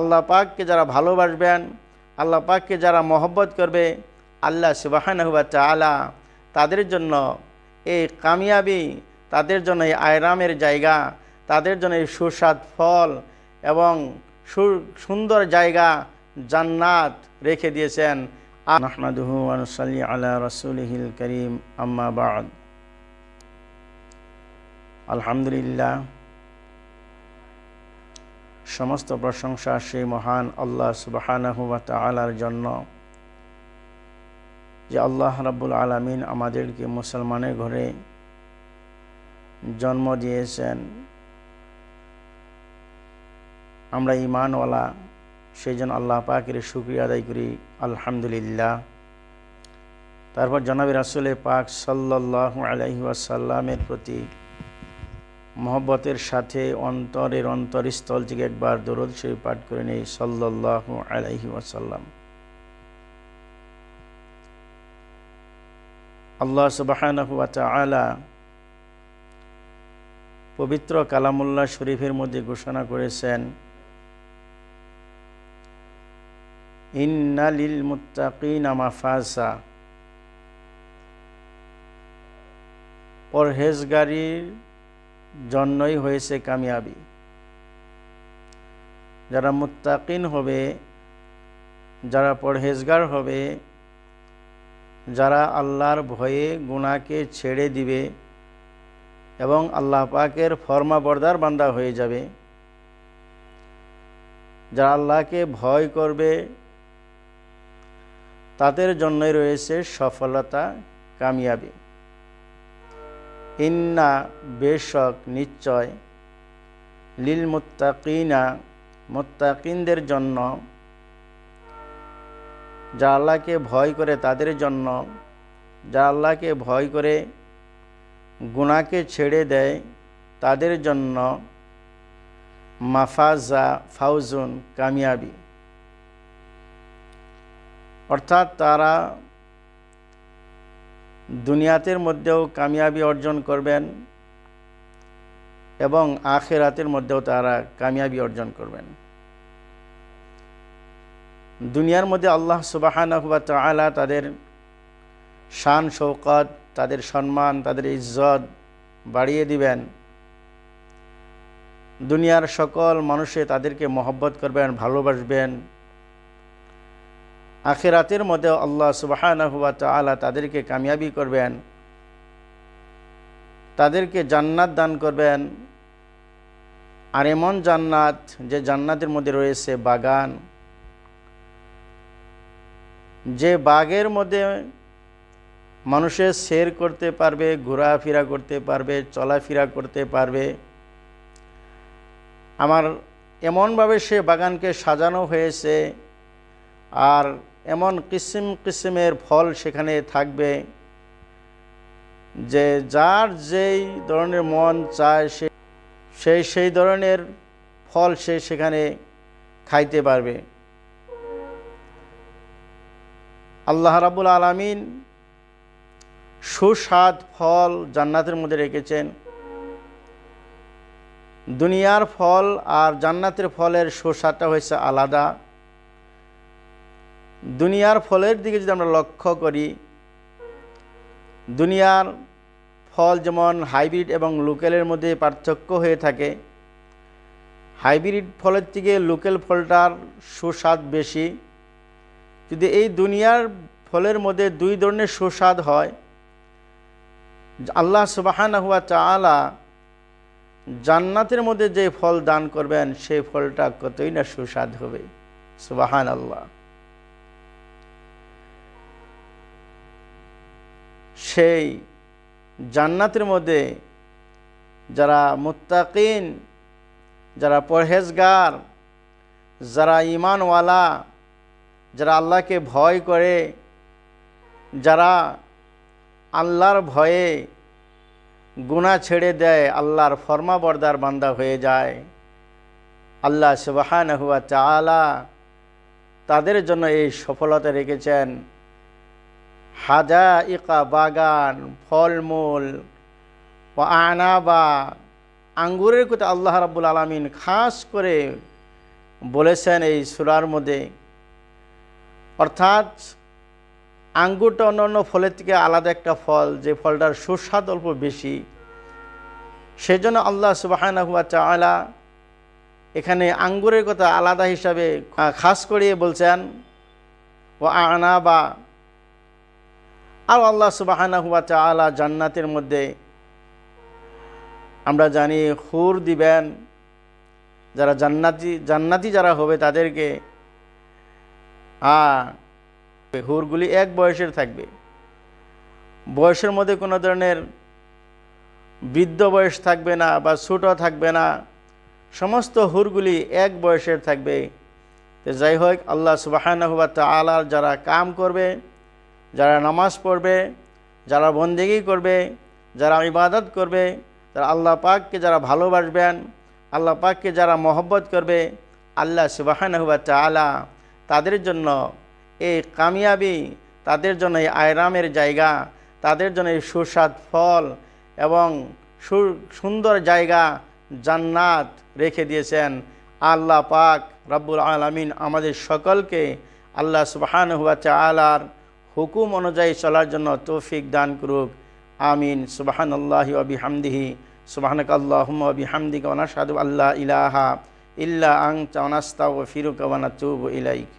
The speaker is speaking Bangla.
আল্লাহ পাককে যারা ভালোবাসবেন, আল্লাহ পাককে যারা মহব্বত করবে, আল্লাহ সুবাহান হুয়া চালা তাদের জন্য এই কামিয়াবি, তাদের জন্য এই আয়রামের জায়গা, তাদের জন্য এই সুস্বাদ ফল এবং সুন্দর জায়গা জান্নাত রেখে দিয়েছেন। আহমাদুহু রসুলহিল করিম, আম্মা বাদ। আলহামদুলিল্লাহ। সমস্ত প্রশংসা সেই মহান আল্লাহ সুবাহানাহু ওয়া তাআলার জন্য, যে আল্লাহ রাব্বুল আলামিন আমাদেরকে মুসলমানের ঘরে জন্ম দিয়েছেন। আমরা ইমানওয়ালা সেই জন্য আল্লাহ পাকের শুক্রিয়া আদায় করি, আলহামদুলিল্লাহ। তারপর জনাবি রাসুল পাক সাল্লাল্লাহু আলাইহি ওয়াসাল্লামের প্রতি মহব্বতের সাথে অন্তরের অন্তরস্থল থেকে একবার দরদ শরীফ পাঠ করে নেই, সাল্লাল্লাহু আলাইহি ওয়াসাল্লাম। আল্লাহ সুবাহানাহু ওয়া পবিত্র কালামুল্লাহ শরীফের মধ্যে ঘোষণা করেছেন ইন্না লিল মুত্তাকিনা মাফাজা পরহেজগারির জন্যই হয়েছে কামিয়াবি। যারা মুত্তাকিন হবে, যারা পরহেজগার হবে, যারা আল্লাহর ভয়ে গুণাকে ছেড়ে দিবে এবং আল্লাহ পাকের ফরমা বর্দার বান্দা হয়ে যাবে, যারা আল্লাহকে ভয় করবে, তাদের জন্যই রয়েছে সফলতা কামিয়াবি। ইন্না বেশক নিশ্চয় লিল মুত্তাকিনা মুত্তাকিনদের জন্য, যা আল্লাহকে ভয় করে তাদের জন্য, যা আল্লাহকে ভয় করে গুণাকে ছেড়ে দেয় তাদের জন্য, মাফাজা ফাউজুন কামিয়াবি। অর্থাৎ তারা দুনিয়াতের মধ্যেও কামিয়াবি অর্জন করবেন এবং আখেরাতের মধ্যেও তারা কামিয়াবি অর্জন করবেন। দুনিয়ার মধ্যে আল্লাহ সুবাহানহুয়া তালা তাদের শান শৌকত তাদের সম্মান, তাদের ইজ্জত বাড়িয়ে দিবেন। দুনিয়ার সকল মানুষে তাদেরকে মহব্বত করবেন, ভালোবাসবেন। আখেরাতের মধ্যে আল্লাহ সুবাহানহুয়া তালা তাদেরকে কামিয়াবি করবেন। তাদেরকে জান্নাত দান করবেন। আর এমন জান্নাত যে জান্নাতের মধ্যে রয়েছে বাগান। যে বাগের মধ্যে মানুষের সের করতে পারবে, ঘোরাফেরা করতে পারবে, চলাফেরা করতে পারবে। আমার এমনভাবে সে বাগানকে সাজানো হয়েছে। আর এমন কিসিম কিসিমের ফল সেখানে থাকবে যে যার যেই ধরনের মন চায় সে সেই সেই ধরনের ফল সে সেখানে খাইতে পারবে। আল্লাহ রাবুল আলমিন সুস্বাদ ফল জান্নাতের মধ্যে রেখেছেন। দুনিয়ার ফল আর জান্নাতের ফলের সুস্বাদটা হয়েছে আলাদা। দুনিয়ার ফলের দিকে যদি আমরা লক্ষ্য করি, দুনিয়ার ফল যেমন হাইব্রিড এবং লোকেলের মধ্যে পার্থক্য হয়ে থাকে, হাইব্রিড ফলের থেকে লোকেল ফলটার সুস্বাদ বেশি। যদি এই দুনিয়ার ফলের মধ্যে দুই ধরনের সুস্বাদ হয়, আল্লাহ সুবাহান হুয়া চালা জান্নাতের মধ্যে যে ফল দান করবেন, সেই ফলটা কতই না সুস্বাদ হবে। সুবাহান আল্লাহ সেই জান্নাতের মধ্যে যারা মুত্তাকিন, যারা পরহেজগার, যারা ইমানওয়ালা যারা আল্লাহকে ভয় করে, যারা আল্লাহর ভয়ে গুণা ছেড়ে দেয়, আল্লাহর ফরমা বর্দার বান্দা হয়ে যায়। আল্লাহ সুবাহান হুয়া চালা তাদের জন্য এই সফলতা রেখেছেন। হাজা ইকা বাগান, ফলমূল ও আনাবা, আঙ্গুরের কথা আল্লাহ রাবুল আলমিন খাস করে বলেছেন এই সুরার মধ্যে। অর্থাৎ আঙ্গুরটা অন্য অন্য ফলের থেকে আলাদা একটা ফল, যে ফলটার সুস্বাদ অল্প বেশি। সেই জন্য আল্লাহ সুবাহানহুয়া চালা এখানে আঙ্গুরের কথা আলাদা হিসাবে খাস করিয়ে বলছেন ও আনা বা আর আল্লাহ সুবাহানহুয়া চালা জান্নাতের মধ্যে আমরা জানি হুর দিবেন, যারা জান্নাতি জান্নাতি যারা হবে তাদেরকে হ্যাঁ হুরগুলি এক বয়সের থাকবে। বয়সের মধ্যে কোনো ধরনের বৃদ্ধ বয়স থাকবে না বা ছোটো থাকবে না, সমস্ত হুরগুলি এক বয়সের থাকবে। যাই হোক, আল্লাহ সুবাহানহুয়া আলার যারা কাম করবে যারা নামাজ পড়বে, যারা বন্দেগি করবে, যারা ইবাদত করবে যারা আল্লাহ পাককে যারা ভালোবাসবেন, আল্লাহ পাককে যারা মহব্বত করবে, আল্লাহ সুবাহানহুয়া আলা তাদের জন্য এই কামিয়াবি, তাদের জন্য এই আয়রামের জায়গা, তাদের জন্য এই সুস্বাদ ফল এবং সুন্দর জায়গা জান্নাত রেখে দিয়েছেন আল্লাহ পাক রব্বুল আলমিন আমাদের সকলকে আল্লাহ সুবাহান হুয়া চালার হুকুম অনুযায়ী চলার জন্য তৌফিক দান করুক। আমিন। সুবাহান আল্লাহি আবিহামদিহি সুবাহানক আল্লাহম আবিহামদিক অনাসাদু আল্লাহ ইলাহা ইল্লা আং চনাস্তা ও ফিরুক ওয়ানাতুব ইলাইক।